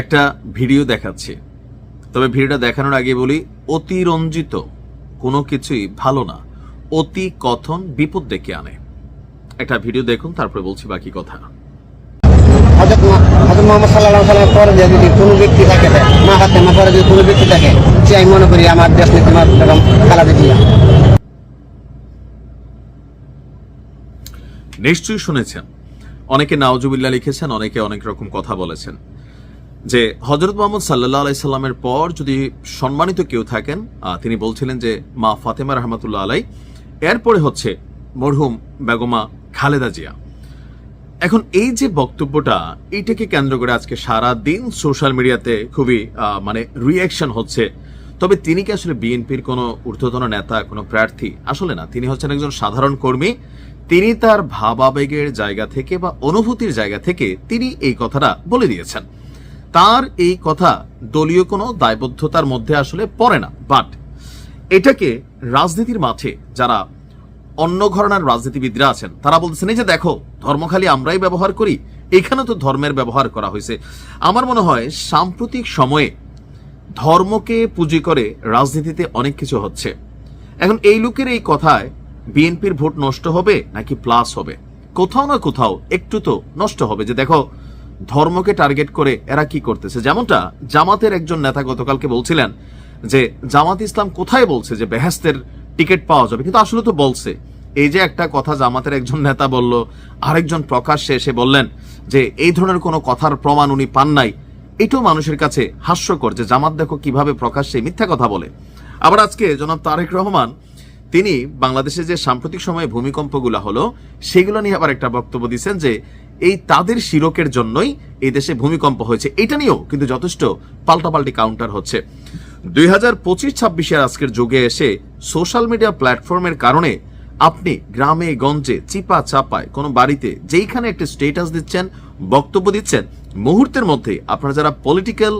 একটা ভিডিও দেখাচ্ছি। তবে ভিডিওটা দেখানোর আগে বলি অতিরঞ্জিত কোনো কিছুই ভালো না। অতি কথন বিপদ ডেকে আনে। একটা ভিডিও দেখুন তারপরে বলছি বাকি কথা। হজরত মোহাম্মদ সাল্লাহ সাল্লাম পরে যদি কোনো ব্যক্তি থাকে মা হাতে মা পরে যদি কোনো ব্যক্তি থাকে সে আমি মনে করি আমার দেশ নেত্রী বেগম খালাদা জিয়া। নিশ্চয়ই শুনেছেন। অনেকে নাওজুবিল্লা লিখেছেন অনেকে অনেক রকম কথা বলেছেন। যে হজরত মোহাম্মদ সাল্লাহ আলাইসাল্লামের পর যদি সম্মানিত কেউ থাকেন তিনি বলছিলেন যে, মা ফাতেমা রহমতুল্লাহ আলাই এরপরে হচ্ছে মরহুম বেগমা খালেদা জিয়া। এখন এই যে বক্তব্যটা, এইটাকে কেন্দ্র করে আজকে সারা দিন সোশ্যাল মিডিয়াতে খুবই মানে রিয়াকশন হচ্ছে। তবে তিনি কি আসলে বিএনপির কোনো ঊর্ধ্বতন নেতা, কোনো প্রার্থী? আসলে না, তিনি হচ্ছেন একজন সাধারণ কর্মী। তিনি তার ভাবাবেগের জায়গা থেকে বা অনুভূতির জায়গা থেকে তিনি এই কথাটা বলে দিয়েছেন। তার এই কথা দলীয় কোনো দায়বদ্ধতার মধ্যে আসলে পড়ে না বাট এটাকে রাজনীতির মাঠে যারা অন্য ঘরানার রাজনীতিবিদরা আছেন, তারা বলছেন এই যে দেখো, ধর্ম খালি আমরাই ব্যবহার করি এখানে তো ধর্মের ব্যবহার করা হয়েছে। আমার মনে হয় সাম্প্রতিক সময়ে ধর্মকে পুঁজি করে রাজনীতিতে অনেক কিছু হচ্ছে। এখন এই লোকের এই কথায় বিএনপির ভোট নষ্ট হবে নাকি প্লাস হবে? কোথাও না কোথাও একটু তো নষ্ট হবে। যে দেখো ধর্মকে টার্গেট করে এরা কি করতেছে? যেমনটা জামাতের একজন নেতা গতকালকে বলছিলেন যে, জামাত ইসলাম কোথায় বলছে যে বেহেস্তের টিকিট পাওয়া যাবে? কিন্তু আসলে তো বলছে। এই যে একটা কথা জামাতের একজন নেতা বলল, আরেকজন প্রকাশ্যে এসে বললেন যে, এই ধরনের কোনো কথার প্রমাণ উনি পান নাই। এটাও মানুষের কাছে হাস্যকর যে জামাত দেখো কীভাবে প্রকাশ্যে মিথ্যা কথা বলে। আবার আজকে জনাব তারেক রহমান, তিনি বাংলাদেশে যে সাম্প্রতিক সময়ে ভূমিকম্পগুলো হলো, সেগুলো নিয়ে আবার একটা বক্তব্য দিচ্ছেন যে এই তাদের শিরকের জন্যই এই দেশে ভূমিকম্প হয়েছে। এটা নিয়েও কিন্তু যথেষ্ট পাল্টাপাল্টি কাউন্টার হচ্ছে। দুই হাজার পঁচিশ ছাব্বিশের আজকের যুগে এসে সোশ্যাল মিডিয়া প্ল্যাটফর্মের কারণে আপনি গ্রামে, গঞ্জে, চিপা, চাপায়, কোনো বাড়িতে যেইখানে একটি স্টেটাস দিচ্ছেন, বক্তব্য দিচ্ছেন, মুহূর্তের মধ্যে আপনার যারা পলিটিক্যাল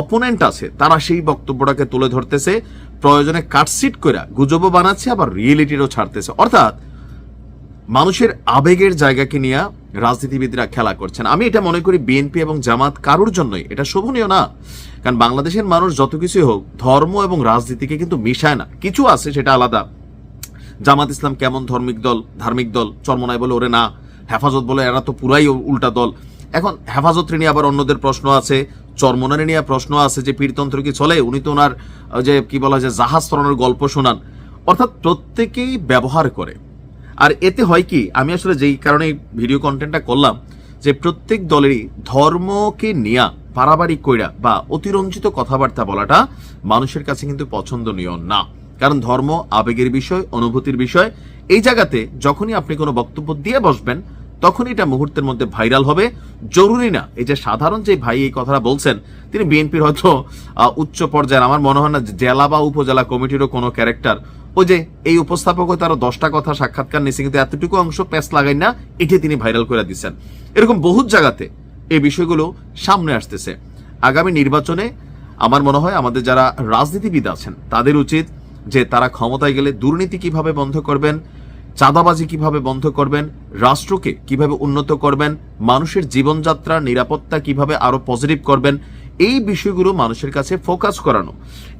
অপোনেন্ট আছে, তারা সেই বক্তব্যটাকে তুলে ধরতেছে, প্রয়োজনে কাটসিট করে গুজবও বানাচ্ছে, আবার রিয়েলিটিরও ছাড়তেছে। অর্থাৎ মানুষের আবেগের জায়গাকে নিয়ে রাজনীতিবিদরা খেলা করছেন। আমি এটা মনে করি বিএনপি এবং জামাত কারোর জন্যই। এটা শোভনীয় না। কারণ বাংলাদেশের মানুষ যত কিছুই হোক, ধর্ম এবং রাজনীতিকে কিন্তু মিশায় না। কিছু আছে সেটা আলাদা। জামাত ইসলাম কেমন ধর্মিক দল, ধার্মিক দল, চর্মনায় বলে ওরে না, হেফাজত বলে এরা তো পুরাই উল্টা দল। এখন হেফাজত নিয়ে আবার অন্যদের প্রশ্ন আছে, চরমনারে নিয়ে প্রশ্ন আছে যে পীরতন্ত্র কি চলে? উনি তো ওনার যে কি বলা যায়, জাহাজ তরণের গল্প শোনান। অর্থাৎ প্রত্যেকেই ব্যবহার করে। আর এতে হয় কি, আমি আসলে যেই কারণে ভিডিও কন্টেন্টটা করলাম, যে প্রত্যেক দলেরই ধর্মকে নিয়া পারাবারিক কইরা বা অতিরঞ্জিত কথাবার্তা বলাটা মানুষের কাছে কিন্তু পছন্দনীয় না। কারণ ধর্ম আবেগের বিষয়, অনুভূতির বিষয়, এই জায়গাতে যখনই আপনি কোনো বক্তব্য দিয়ে বসবেন, তখনই এটা মুহূর্তের মধ্যে ভাইরাল হবে। জরুরি না, এই যে সাধারণ যে ভাই এই কথাটা বলছেন, তিনি বিএনপির হয়তো উচ্চ পর্যায়ের, আমার মনে হয় না জেলা বা উপজেলা কমিটিরও কোনো ক্যারেক্টার ওই যে এই উপস্থাপক আরও দশটা কথা সাক্ষাৎকার নিচ্ছে কিন্তু এতটুকু অংশ প্যাস লাগাই না এটি তিনি ভাইরাল করে দিচ্ছেন এরকম বহু জায়গাতে এই বিষয়গুলো সামনে আসতেছে। আগামী নির্বাচনে আমার মনে হয় আমাদের যারা রাজনীতিবিদ আছেন, তাদের উচিত যে তারা ক্ষমতায় গেলে দুর্নীতি কীভাবে বন্ধ করবেন, চাঁদাবাজি কীভাবে বন্ধ করবেন, রাষ্ট্রকে কীভাবে উন্নত করবেন, মানুষের জীবনযাত্রার নিরাপত্তা কীভাবে আরও পজিটিভ করবেন এই বিষয়গুলো মানুষের কাছে ফোকাস করানো।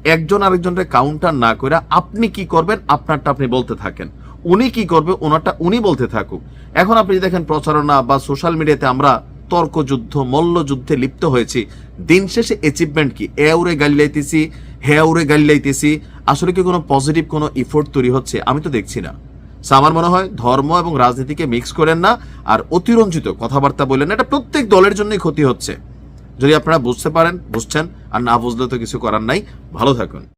একজন আরেকজনের কাউন্টার না করে আপনি কি করবেন? আপনারটা আপনি বলতে থাকেন। উনি কি করবে? ওনারটা উনি বলতে থাকুক। এখন আপনি দেখেন প্রচারণা বা সোশ্যাল মিডিয়াতে আমরা তর্কযুদ্ধ, মল্লযুদ্ধে লিপ্ত হয়েছি। দিন শেষে অ্যাচিভমেন্ট কি? এ উড়ে গালিলাইতেছি হে উড়ে গালিলাইতেছি আসলে কি কোনো পজিটিভ কোনো ইফোর্ট তৈরি হচ্ছে? আমি তো দেখছি না। আমার মনে হয় ধর্ম এবং রাজনীতিকে মিক্স করেন না আর অতিরঞ্জিত কথাবার্তা বললেন না। এটা প্রত্যেক দলের জন্যই ক্ষতি হচ্ছে। যদি আপনারা বুঝতে পারেন বুঝছেন আর না বুঝলে তো কিছু করার নাই। ভালো থাকুন।